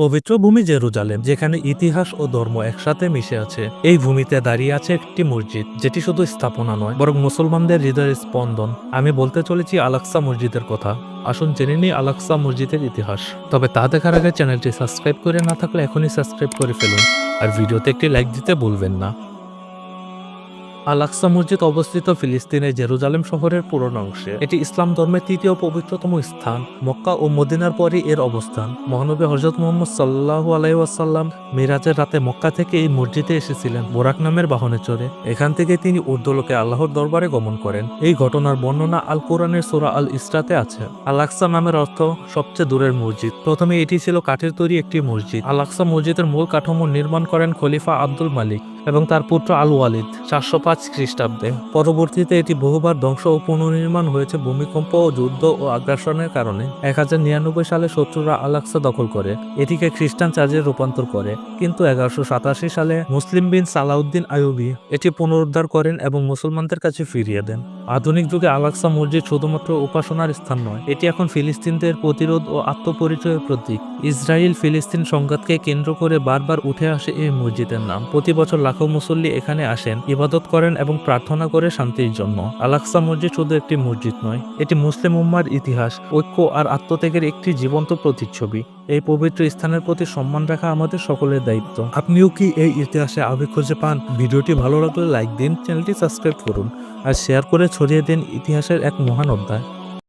পবিত্র ভূমি জেরুজালেম, যেখানে ইতিহাস ও ধর্ম একসাথে মিশে আছে। এই ভূমিতে দাঁড়িয়ে আছে একটি মসজিদ, যেটি শুধু স্থাপনা নয়, বরং মুসলমানদের হৃদয়ের স্পন্দন। আমি বলতে চলেছি আলাক্সা মসজিদের কথা। আসুন জেনে নিই আলাক্সা মসজিদের ইতিহাস। তবে তা দেখার আগে চ্যানেলটি সাবস্ক্রাইব করে না থাকলে এখনই সাবস্ক্রাইব করে ফেলুন। আর ভিডিওতে একটি লাইক দিতে ভুলবেন না। আল আকসা মসজিদ অবস্থিত ফিলিস্তিনের জেরুজালেম শহরের পুরনো অংশে। এটি ইসলাম ধর্মের তৃতীয় পবিত্রতম স্থান। মক্কা ও মদিনার পরই এর অবস্থান। মহানবী হজরত মোহাম্মদ সাল্লাহু আলাইসাল্লাম মিরাজের রাতে মক্কা থেকে এই মসজিদে এসেছিলেন বোরাক নামের বাহনে চড়ে। এখান থেকে তিনি উর্দুলোকে আল্লাহর দরবারে গমন করেন। এই ঘটনার বর্ণনা আল কোরআনের সোরা আল ইসরাতে আছে। আল আকসা নামের অর্থ সবচেয়ে দূরের মসজিদ। প্রথমে এটি ছিল কাঠের তৈরি একটি মসজিদ। আল আকসা মসজিদের মূল কাঠামো নির্মাণ করেন খলিফা আব্দুল মালিক। এবং তার পুত্র আল ওয়ালিদ চারশো পাঁচ খ্রিস্টাব্দে। পরবর্তীতে এটি বহুবার ধ্বংস ও পুনর্নির্মাণ হয়েছে ভূমিকম্প ও যুদ্ধ ও আগ্রাসনের কারণে। এক হাজার নিরানব্বই সালে শত্রুরা আলাক্সা দখল করে, এটিকে খ্রিস্টান চার্জে রূপান্তর করে। কিন্তু এগারোশো সাতাশি সালে মুসলিম বিন সালাউদ্দিন আয়ুবি এটি পুনরুদ্ধার করেন এবং মুসলমানদের কাছে ফিরিয়ে দেন। আধুনিক যুগে আলাক্সা মসজিদ শুধুমাত্র উপাসনার স্থান নয়, এটি এখন ফিলিস্তিনদের প্রতিরোধ ও আত্মপরিচয়ের প্রতীক। ইসরায়েল ফিলিস্তিন সংঘাতকে কেন্দ্র করে বারবার উঠে আসে এই মসজিদের নাম। প্রতি বছর লাখো মুসল্লি এখানে আসেন, ইবাদত করেন এবং প্রার্থনা করে শান্তির জন্য। আলাক্সা মসজিদ শুধু একটি মসজিদ নয়, এটি মুসলিম উম্মার ইতিহাস, ঐক্য আর আত্মত্যাগের একটি জীবন্ত প্রতিচ্ছবি। এই পবিত্র স্থানের প্রতি সম্মান রাখা আমাদের সকলের দায়িত্ব। আপনিও কি এই ইতিহাসে আবেগ খুঁজে পান? ভিডিওটি ভালো লাগলে লাইক দিন, চ্যানেলটি সাবস্ক্রাইব করুন, আর শেয়ার করে ছড়িয়ে দেন ইতিহাসের এক মহান অধ্যায়।